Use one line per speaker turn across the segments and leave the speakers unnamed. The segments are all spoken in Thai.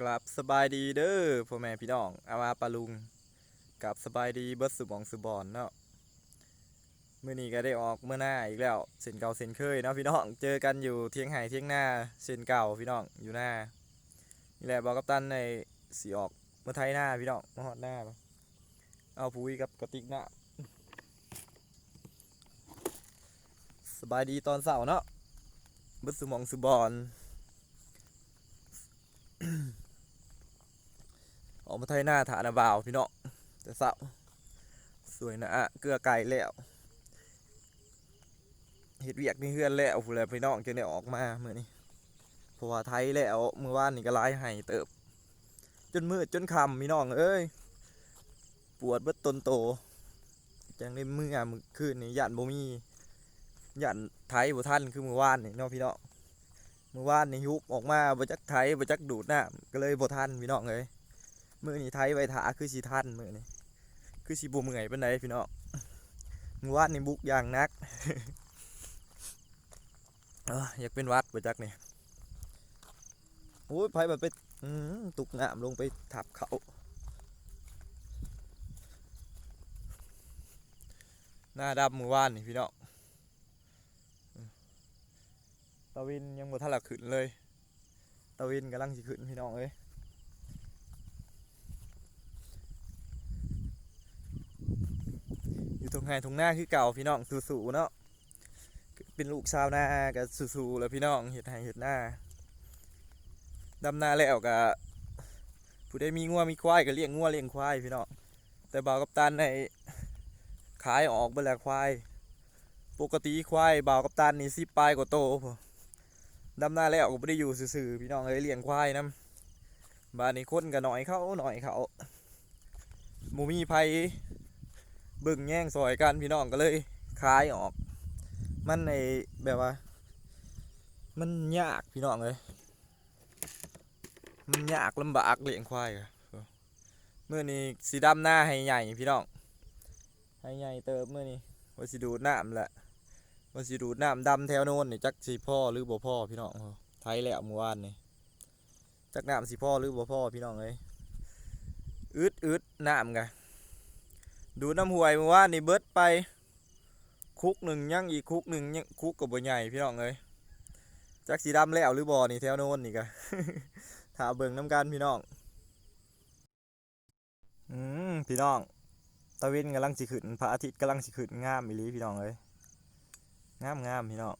กลับสบายดีเด้อพ่อแม่พี่น้องอามาปาลุงกลับสบายดีเบิดสุบองสุบอนเนาะมื้อนี้ก็ได้ออกเมื่อหน้าอีกแล้วเส้นเก่าเส้นเคยเนาะพี่น้องเจอกันอยู่เที่ยงไห่เที่ยงหน้าเส้นเก่าพี่น้องอยู่หน้านี่แหละบอกกับตันในสีออกเมื่อไทยหน้าพี่น้องมาฮอดหน้าเอาปุ๋ยกับกระติกหน้าสบายดีตอนเสาร์เนาะเบิดสุบองสุบอน ออกมาไทยหน้าฐานะบาวพี่น้องแต่เศร้าสวยนะอะเกลือไก่แล้วเห็ดเวียกนี่เฮือนแล้วพู้นแลพี่น้องจึงได้ออกมาเมื่อนี้เพราะว่าไทยแล้วเมื่อวานนี่ก็ร้ายให้เติบ จนมืดจนคำพี่น้องเอ้ยปวดเบิดตนโตจังได้มืออะมือคืนนี่ยันบ่มียันไทยบ่ทันคือเมื่อวานนี่เน้องพี่น้องเมื่อวานนี่ยุบออกมาบ่จักไทยบ่จักดูดน้ำก็เลยบ่ทันพี่น้องเอ้ย มือนี้ไทยไว้ถาคือสีทันมือนี้คือสีบเมื่อยเป็นไดพี่น้องมือวาดนี่บุกอย่างนักอยากเป็นวัดไปจักนี่โอ้ยไผแบบไปตุกงามลงไปทับเขาหน้าดำมือวานนี่พี่น้องตะวินยังบ่ทันละขึ้นเลย ตะวินกำลังสิขึ้นพี่น้องเอ้ย อยู่งไห้ตรงหน้าคือเก่าพี่น้องสู้ๆเนาะเป็นลูกชาวนาก็สู้ๆแล้วพี่น้องเห็ดไห้เห็ดหน้าดำนาแล้วก็ผู้ได้มีงัวมีควายก็เลี้ยงงัวเลี้ยงควายพี่น้องแต่บ่าวกับตันในขายออกเบดแลวควาย ปกติควายบ่าวกับตันนี่สิปลายกว่าโตดำนาแล้วก็ไม่ได้อยู่ซื่อๆพี่น้องเลยเลี้ยงควายนํบ้านนี้คนก็หน่อยเขาหน่อยเขาหมูมีไผ เบิ่งแย่งซอยกันพี่น้องก็เลยคายออก มันในแบบว่า มันยากพี่น้องเลยมันยากลำบากเลี้ยงควายเมื่อนี้สีดำหน้าให้ใหญ่พี่น้องให้ใหญ่เติบเมื่อนี้ว่าสิดูดน้ำแหละว่าสิดูดน้ำดำแถวโน้นนี่จักสีพ่อหรือบ่พ่อพี่น้องไทยแล้วเมื่อวานนี่จักน้ำสีพ่อหรือบ่พ่อพี่น้องเลยอึดอึดน้ำกัน ดูน้ำหวยเมื่อวานนี่เบิดไป คุกหนึ่งยังอีกคุกหนึ่งยังคุกกับบ่ใหญ่พี่น้องเลยจักสีดำแล้วหรือบ่อนี่แถวโน้นนี่กะถ้าเบิ่งน้ำกันพี่น้อง อืมพี่น้อง ตะเวนกำลังสิขึ้นพระอาทิตย์กำลังสิขึ้นงามอีลีพี่น้องเลยงามงามพี่น้อง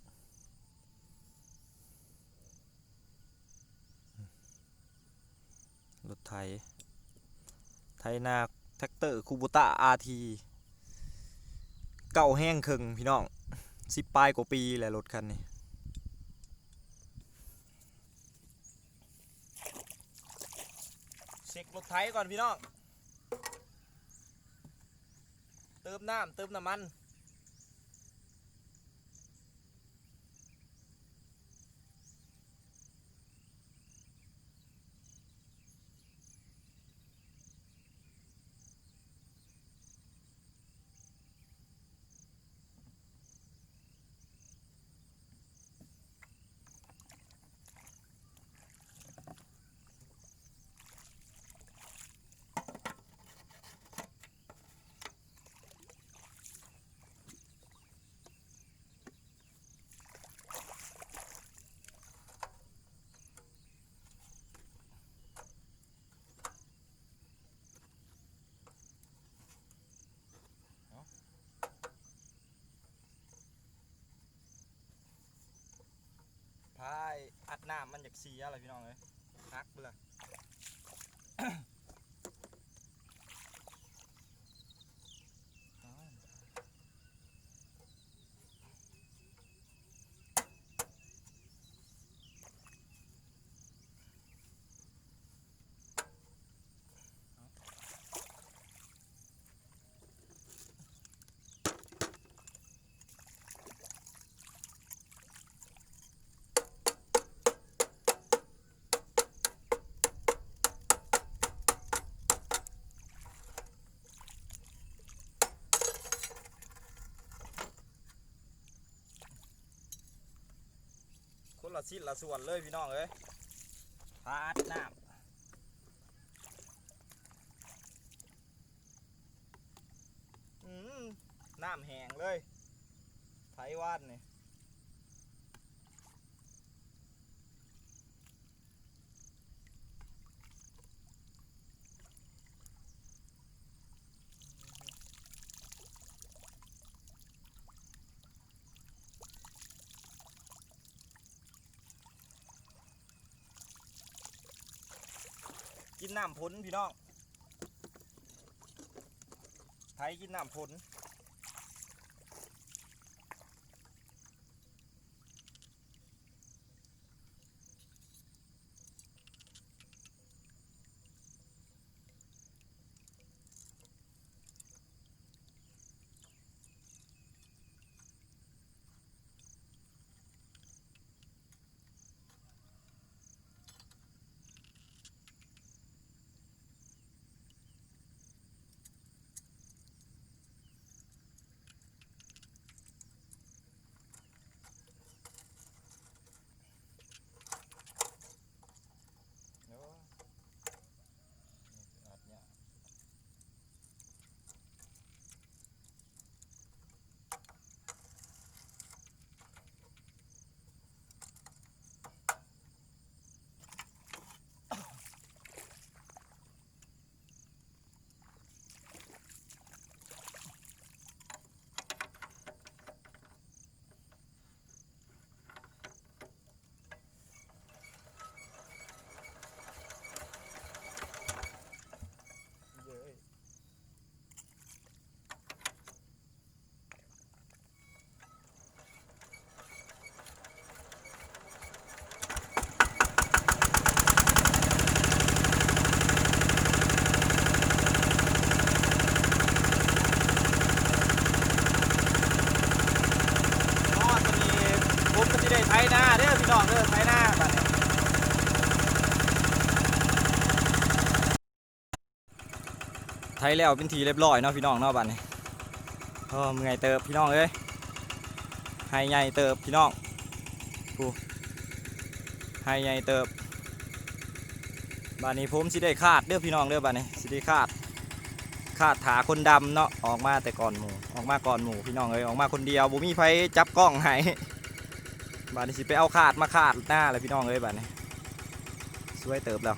รถไถ ไถนา แท็กเตอร์คูบูต้าอาทีเก่าแห้งเครึ่งพี่น้องสิบปลายกว่าปีแหละรถคันนี้เช็ครถไถก่อนพี่น้อง เติมน้ำเติมน้ำมัน พาย อัดน้ำมันจากเสียอะไรพี่น้องเลยฮักเบื่อค ละชิ้นละส่วนเลยพี่น้องเอ้ยพาดน้ำน้ำแห้งเลยไทยวาดนี่ กินน้ำพ้นพี่น้องไทยกินน้ำพ้น เดี๋ยวอัดเนี่ยเย้ยอ๋อตอนนี้ผมก็จะได้ไถนาเด้อพี่น้องเด้อไถนาบัดนี้ ไทย แล้วเป็นทีเรียบร้อยเนาะพี่น้องเนาะบัดนี้เออมึงไงเติบพี่น้องเอ้ยให้ใหญ่เติบพี่น้องกูให้ใหญ่เติบบัดนี้ผมสิได้คาดเด้อพี่น้องเด้อบัดนี้สิได้คาดคาดถาคนดำเนาะออกมาแต่ก่อนหมูออกมาก่อนหมูพี่น้องเอ้ยออกมาคนเดียวบ่มีไผจับกล้องให้บัดนี้สิไปเอาคาดมาคาดหน้าเลยพี่น้องเอ้ยบัดนี้สวยเติบแล้ว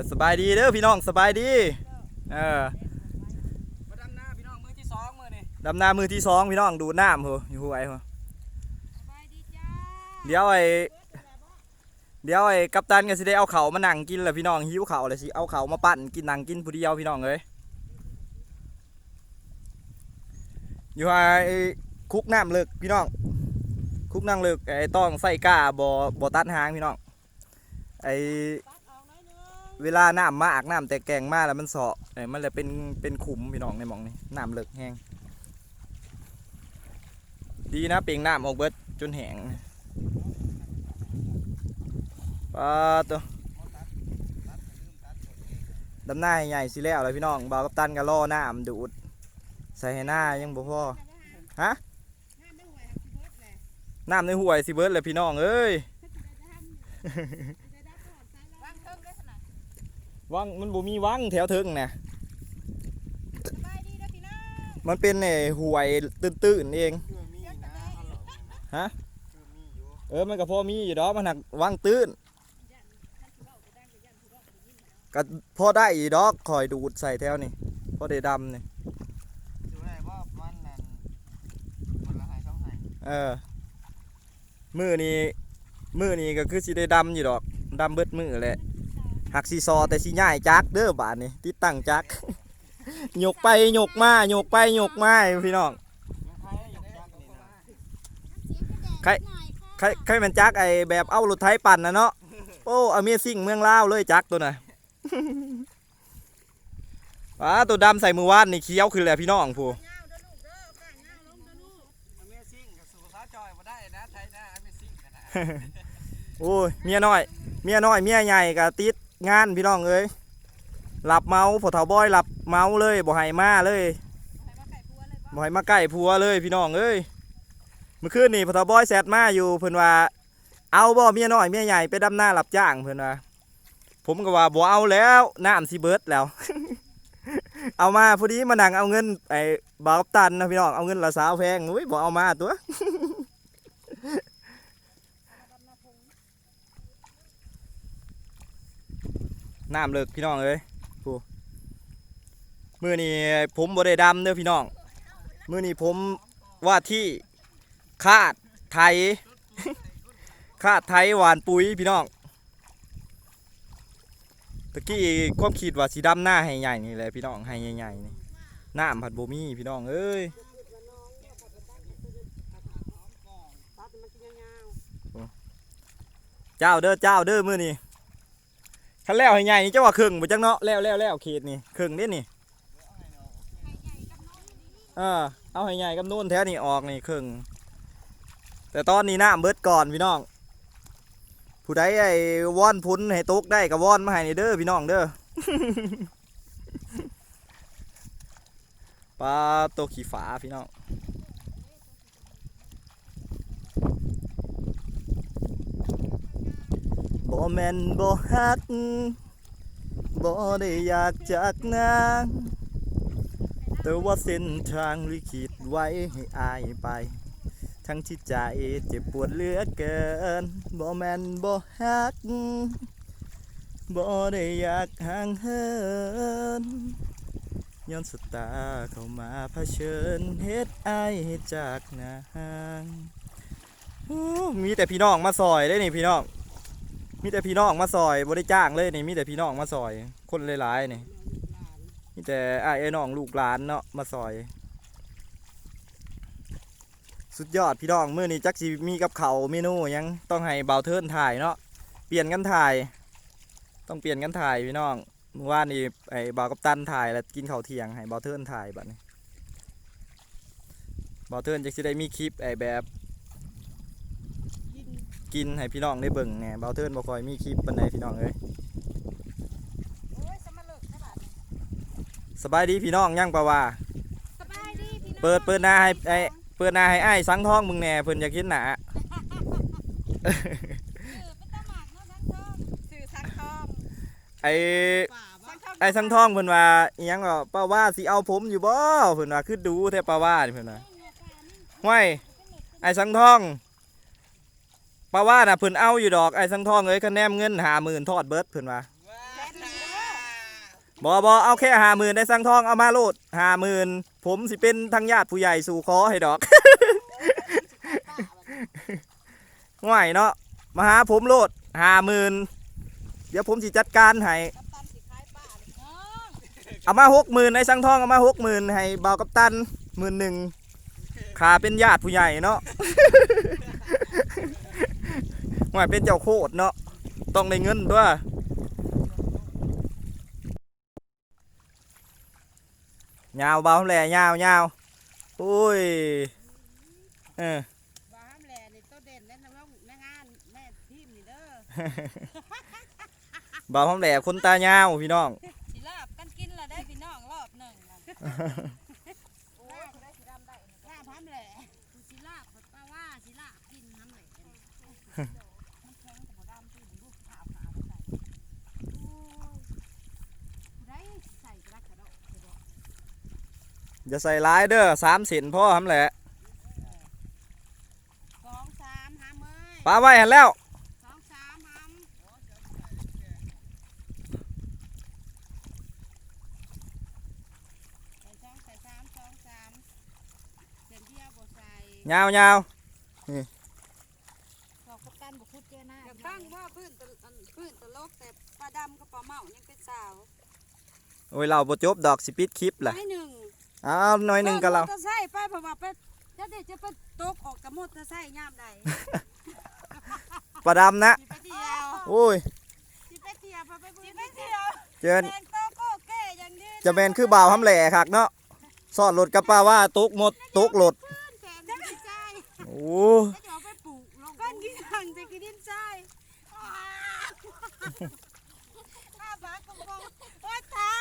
ออสบายดีเด้อพี่น้องสบายดีเออ
มาดำหน้าพี่น้องมือที่สองมือนี่
ดำนามือที่สองพี่น้องดูดน้ำเหรออยู่ห้วยเหรอ
สบายดีจ้า
เดี๋ยวไอ้เดี๋ยวไอ้กัปตันก็สิได้เอาเขาวมานั่งกินแหละพี่น้องหิวเขาวเลยสิเอาเขาวมาปั่นกินนั่งกินผู้เดียวพี่น้องเอ้ยอยู่ไอ้คุกน้ำเลิกพี่น้อง คุกน้ำเลิกไอ้ต้องใส่ก้าบ่บ่ตัดหางพี่น้องไอ้ เวลาน้ำมากน้ำแต่แกงมากแล้วมันเสาะไอ้มันเลยเป็นเป็นขุมพี่น้องในหมองนี้น้ำเลิกแห้งดีนะเปียงน้ำออกเบิดจนแห้งปลาตัวดำหน้าใหญ่สิแล้วเลยพี่น้องบ่าวกับตันก็ล่อน้ำดูดใส่ให้หน้ายังบ่พอฮะ
ห
น้ำในห่วยสิเบิดเลยพี่น้องเอ้ย
วัง
มันบ่มีวังแถวเทิงนะ
สบายดีเด้อพี่น้อง
มันเป็นไอ้ห่วยตื้นๆเอง
คือมีนะฮัลโหล
ฮะ
คือมีอยู่
เออมันก็พอมีอยู่ดอกมันหักวางตื้นก็พอได้อีดอกคอยดูดใส่แถวนี่พอได้ดำนี่
ดูได้ว่ามันนั่นคนละหายช่องหาย
เออมือนี้มือนี้ก็คือสิได้ดำอยู่ดอกดำเบิดมือแหละ หักซีซอแต่สิย่ายจักเด้อบาดนี่ติดตั้งจักหยกไปหยกมาหยกไปหยกมาพี่น้อง
ใคร
ใครใครมันจักไอแบบเอารถไถปั่นนะเนาะโอ้อเมซิ่งเมืองลาวเลยจักตัวน่ะว้าตัวดำใส่มือวานนี่เคี้ยวขึ้นแล้วพี่น้องผู้
เงาเด้อลูกเด้อข้างเมี
ยหน้าอเมซิ่งกันนะ
โอ้ยเมียน้อย เมียน้อย เมียใหญ่ก็ติด งานพี่น้องเอ้ยหลับเมาพอเฒ่าบอยหลับเมาเลยบ่ให้มาเลย
บัวเลยบ่
ให้มาใกล้ผัวเลยพี่น้องเอ้ยเมื่อคืนนี่พอเฒ่าบอยแซดมาอยู่เพิ่นว่าเอาบ่เมียน้อยเมียใหญ่ไปดำนารับจ้างเพิ่นว่าผมก็ว่าบ่เอาแล้วน้ำสิเบิดแล้ว เอามาพอดีมานั่งเอาเงินไอ้บ่าวกัปตันนะพี่น้องเอาเงินละสาวแพงอุ้ยบ่เอามาตัว น้ำเลิกพี่น้องเอ้ยผู้มือนี้ผมบ่ได้ดำเด้อพี่น้อง มือนี้ผมว่าที่คาดไทยคาดไทยหวานปุ๋ยพี่น้องตะกี้ความคิดว่าสีดำหน้าให้ใหญ่นี่แหละพี่น้องให้ใหญ่ๆนี่น้ำผัดบ่มีพี่น้องเอ้ยเจ้าเด้อเจ้าเด้อมือนี้ คันแล้วให้ใหญ่นี่เจ้าว่าครึ่งบ่จังเนาะแล้วแล้วแล้วเขตนี่ครึ่งเด้นี่เออเอาให้ใหญ่กับนู่นแท้นี่ออกนี่ครึ่งแต่ตอนนี้น้ำเบิดก่อนพี่น้อง ผู้ใดไอ้วอนพุ้นให้ตกได้ก็วอนมาให้นี่เด้อพี่น้องเด้อปลาตัวขี่ฝาพี่น้อง บ่แม่นบ่ฮักบ่ได้อยากจากนางแต่ว่าเส้นทางลิขิตไว้ให้อายไป ทั้งที่ใจเจ็บปวดเหลือเกินบ่แม่นบ่ฮักบ่ได้อยากห่างเหินย้อนสตาเข้ามาเผชิญเฮ็ดอายจากนางมีแต่พี่น้องมาซอยได้นี่พี่น้อง มีแต่พี่น้องมาซอยบ่ได้จ้างเลยนี่มีแต่พี่น้องมาซอย คนหลายๆนี่มีแต่ไอ้ายไอ้น้องลูกหลานเนาะมาซอย สุดยอดพี่น้องมื้อนี้จักสิมีกับเขาเมนูยังต้องให้เบาเทิร์นถ่ายเนาะเปลี่ยนกันถ่าย ต้องเปลี่ยนกันถ่ายพี่น้องเมื่อวานนี้ไอ้บ่าวกับตันถ่ายแล้วกินข้าวเที่ยงให้เบาเทิร์นถ่ายบัดนี้เบาเทิร์นจักสิได้มีคลิปไอ้แบบ
กิน
กินให้พี่น้องได้เบิ่งแหน่เบาเทิร์นบ่ค่อยมีคลิปปานใดพี่น้องเอ้ย
โอ้ยสมาเลิกใช่ป่ะ
สบายดีพี่น้องยังปะว่า
สบายดีพี่น้อง
เปิดเปิดหน้าให้ไอ้เปิดหน้าให้อ้ายสังทองมึงแหน่เพิ่นอยากเห็นหน้า
เออเป็นตาหมากเนาะทั้งทองสื่อสังทอง
ไอ้
ป่าสังทอง
ไอ้สังทองเพิ่นว่าอิหยังก็ป้าว่าสิเอาผมอยู่บ่เพิ่นว่าคือดูแท้ป้าว่านี่เพิ่นว่าห้วยไอ้สังทอง ป้าว่าน่ะเพิ่นเอาอยู่ดอกไอ้สังทองเอ้ยคะแนนเงิน50,000ทอดเบิดเพิ่นว่า
แสนหนึ่ง
บอบอเอาแค่หาหมื่นได้สั่งทองเอามาโลดหาหมื่นผมสิเป็นทางญาติผู้ใหญ่สู่ขอให้ดอกง่ายเนาะมาหาผมโลดหาหมื่นเดี๋ยวผมสิจัดการให้
กัปตันสิขายป้าเลยน้อง
เอามาหกหมื่นในสั่งทองเอามาหกหมื่นให้เบาวกัปตันหมื่นหนึ่งขาเป็นญาติผู้ใหญ่เนาะ ง่ายเป็นเจ้าโคตรเนาะต้องได้เงินด้วยยาวเบาแหล่ยาวยาวโอ้ยเออ
บ้ามแหล่นี่ตัวเด่นเล่นน้ำแม่งานแม่ทีมนี่เด้อ
เบาแหล่คนตายาวพี่น้อง
สิลาบกันกินละได้พี่น้องรอบหนึ่งน่ะโอ้ยได้สิดำได้ลาบห้ามแหล่สิลาบแปลว่าสิลาบกินห้ามแหล่มันแข็งกับบ่ดำตื่นลูกขาวขาวใส่โอ้ยได้ใส่กระกระดอกกระดอก
อย่าใส่ร้ายเด้อสามเสินพ่อทำแหละ
สองสามห้ามเอ้ย
ปลาไว้หันแล้ว
สองสามห้ามใส่สองใส่สามสองสามเดือนเดียวบ่ใส่
ยาวยาว
บอกกัปตันบอกพูดเจน่าตั้งว่าพื้นตะอันพื้นตะลกแต่ปลาดำกับปลาเมายังเป็นสาว
โอ้ยเราบ่จบดอกสิปิดคลิปล่ะ
ไม่หนึ่ง
อ้าวหน่อยหนึ่งกับเรา
มอเตอร์ไซค์ไปเพราะว่าไปจะได้จะไปตกออกกับมอเตอร์ไซค์ย่ามใด
ปลาดำนะ
สิไปเที่ยว
โอ้ย
สิไปเที่ยวไปสิไปเที่ยว
เจิน
แดงโตโก้เก้อย่างนี้
จะแมนคือบ่าวทำแหล่คักเนาะซ่อนรถกับป้าว่าตุกหมดตุกรถ
ขึ้นแสนดีใจ
โอ้
จะเอาไปปลูกลงก้อนกี่หังจะกินดินใจข้าบ้าของผมโอ้ยเท้า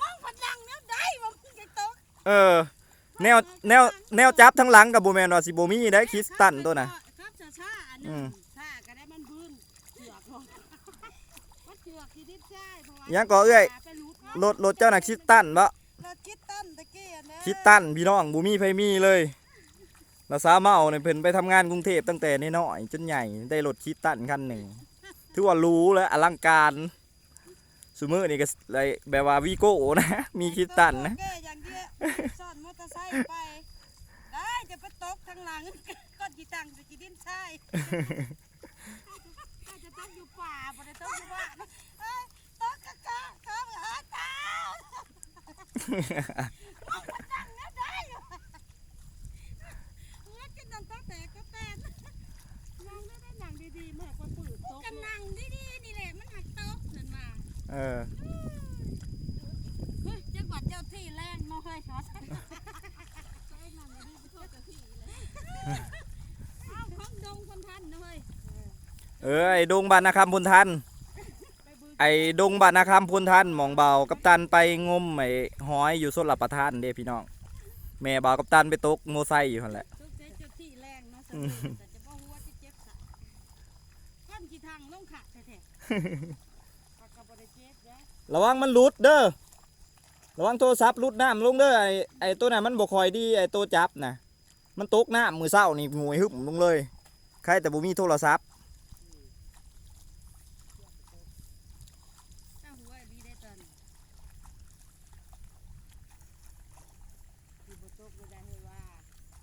มองพัดลังเนี่ยได้ว่ามึงจะตก
เออ แนวแนวแนวจับทั้งหลังกับบูแมนว่าสิบ่มีได้คริสตันตัวน่ะ
ครับช้าๆอันหนึ
อื
ง
ม
ช้าก็ได้มันพื้นเชือกลงมันเชือกที่ดินใช่เพราะว่า
ยังก่อเอ้ย
ไปรูด
รถรถเจ้าน่ะคริสตันบ่
รถคิดตันตะกี้อันนี้
คริสตันพี่น้องบ่มีไผมีเลยแล้วสาวเมาเนี่ยเพิ่นไปทำงานกรุงเทพตั้งแต่น้อยๆจนใหญ่ได้รถคริสตันคันหนึ่งถือว่าหรู้และอลังการ ซูมือนี่ก็เลยแบบว่าวีโก้นะ มีคิดตันนะ
อย่างเดียวซ่อนมอเตอร์ไซค์ไปได้จะไปตกทางหลังก้อนกีตังจะกีดินใช่จะต้องอยู่ป่าบ่ได้ต้องอยู่บ้านเอ้ยตกกะกะเขาหาเท้าเอาไปตั้งเนี่ยได้เมื่อกินนั่นตั้งแต่ก็แตนนั่งได้ได้หนังดีๆมากกว่าปืนตกกันนั่งดีๆนี่แหละมันหักตกนั่นมา
เออ
เฮ้ยจังหวัดเจ้าที่แรงเนาะเฮ้ยขอใช้ใช้นั่นดีไปโทษเจ้าที่เลยอ้าวของดงคนทันนะเฮ้ย
เออไอ้ดงบานนาคำพลทัน ไอ้ดงบานนาคำพลทันหมองเบากับตันไปงมไอ้หอยอยู่ส้นหลับประทานเด้พี่น้องแม่เบากับตันไปตกโมไซค์อยู่หั่นแหละ
ทุกเจ้าที่แรงเนาะแต่จะบ่หัวที่เจ็บสะก้อนกี่ทางลงขาดแท้ๆ ระ
วังมันหลุดเด้อระวังโทรศัพท์หลุดน้ำลงเด้อไอ้ไอ้ตัวนั้นมันบ่คอยดีไอ้ตัวจับนะมันตกน้ำมือเศร้านี่งวยหึบลงเลยใครแต่บ่มีโทรศัพท์
ถ้าหัวดีได้ตอนอยู่บนโต๊ะก็ได้เฮ้ยว่า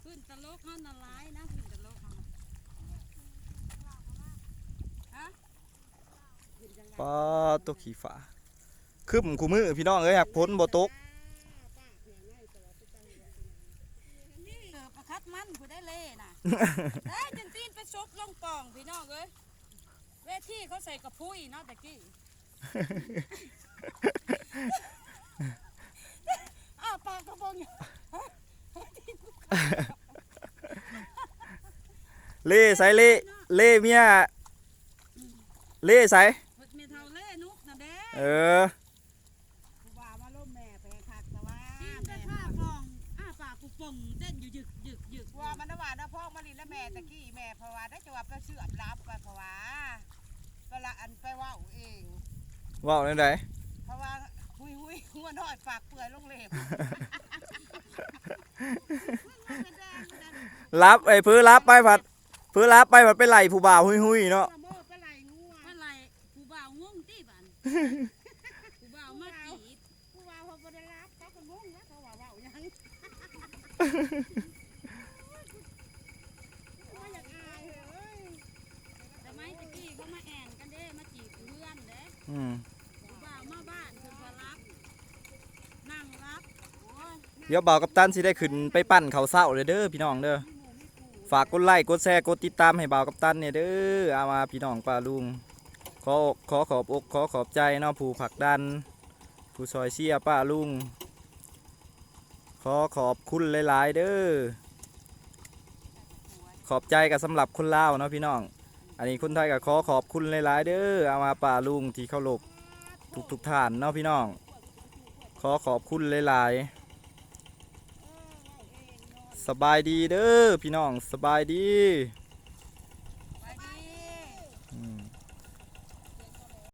ขึ้นตลกเฮาน่ะร้ายนะขึ้นตลกเฮาฮะขึ้นจังไง
ปอตัวขี้ฝา คึมคู่มือพี่น้องเอ้ยหักพ้นบ่ตก
นี่เออประคัดมันกูได้เล่น่ะได้จนตีนไปซบลงปองพี่น้องเอ้ยเวทีเขาใส่กระพุ้ยเนาะตะกี้อ้าปากกระบองอยู่
เล่ใส่เล่เล่เมียเล่ใส่
เมทัลเล่นุกนะเด้
เออ
กูว่ามาล่มแม่ไปคักแต่ว่าตีนไปผ้าฟองอ้าปากกูป่งเต้นอยู่ยึกยึกยึก
ว่ามันนะว่านะพ่อ มาลินและแม่ตะกี้แม่เพราะว่าได้จะว่าไปเสือบรับไปเพราะว่าเวลาอันไปเว่าเอง
ว้าวได้ได
เพราะว่าหุยหุยหัวน้อยปากเปื่อยลงเล็บ
รับไอ้พื้นรับไปผัดพื้นรับไปผัดไปไหลผู้บ่าวหุยๆเนาะ
โมไปไหลงัว
เมื่อไรกูบกูบ่าวมาจีบ
ผู้ว่าเขาบ่ได้รับเขาก็งงนะเขาว่าเว้าหยังว่าอยากอายเอ้ย
แต่ไม่ตะกี้เขามาแอนกันเด้มาจีบเพื่ อื
ม
บ่าวมาบ้านเพิ่นก็รับนั่งรับโอ้ย
เดี๋ยวบ่าวกับตันสิได้ขึ้นไปปั่นเขาเศร้าเลยเด้อพี่น้องเด้อฝากกดไลค์กดแชร์กดติดตามให้บ่าวกับตันเนี่ยเด้อเอามาพี่น้องป้าลุงขอขอขอบอกขอขอบใจเนาะผู้ผลักดัน ผู้ซอยเชียร์ป้าลุง ขอขอบคุณหลาย ๆ เด้อขอบใจกับสำหรับคนลาวเนาะพี่น้อง อันนี้คนไทยก็ขอขอบคุณหลาย ๆ เด้อเอามาป่าลุงที่เคาลบทุกทุกท่านเนาะพี่น้อง ขอขอบคุณหลาย ๆ สบายดีเด้อพี่น้องสบายดี